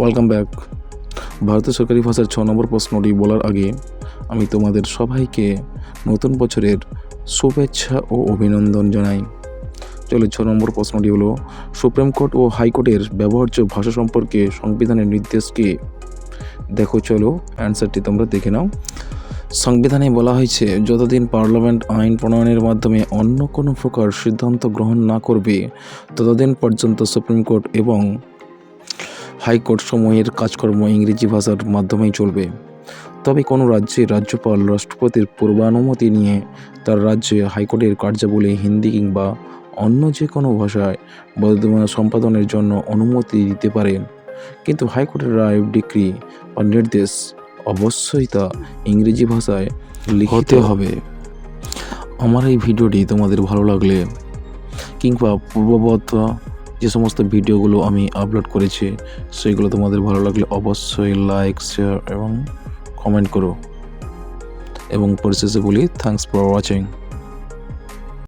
Welcome back. ভারতের সরকারি ভাষার ছ নম্বর প্রশ্নটি বলার আগে আমি তোমাদের সবাইকে নতুন বছরের শুভেচ্ছা ও অভিনন্দন জানাই। চলো ছ নম্বর প্রশ্নটি হলো, সুপ্রিম কোর্ট ও হাইকোর্টের ব্যবহার্য ভাষা সম্পর্কে সংবিধানের নির্দেশকে দেখো চলো, অ্যান্সারটি তোমরা দেখে নাও। সংবিধানে বলা হয়েছে, যতদিন পার্লামেন্ট আইন প্রণয়নের মাধ্যমে অন্য কোনো প্রকার সিদ্ধান্ত গ্রহণ না করবে, ততদিন পর্যন্ত সুপ্রিম কোর্ট এবং হাইকোর্ট সময়ের কাজকর্ম ইংরেজি ভাষার মাধ্যমেই চলবে। তবে কোনো রাজ্যে রাজ্যপাল রাষ্ট্রপতির পূর্বানুমতি নিয়ে তার রাজ্যে হাইকোর্টের কার্যাবলী হিন্দি কিংবা অন্য যে কোনো ভাষায় বর্তমান সম্পাদনের জন্য অনুমতি দিতে পারেন কিন্তু হাইকোর্টের রায় ডিক্রি বা নির্দেশ অবশ্যই তা ইংরেজি ভাষায় লিখতে হবে। আমার এই ভিডিওটি তোমাদের ভালো লাগলে কিংবা পূর্ববর্ত যে সমস্ত ভিডিওগুলো আমি আপলোড করেছি, সেইগুলো তোমাদের ভালো লাগলে অবশ্যই লাইক শেয়ার এবং কমেন্ট করো। এবং পরিশেষে বলি থ্যাংকস ফর ওয়াচিং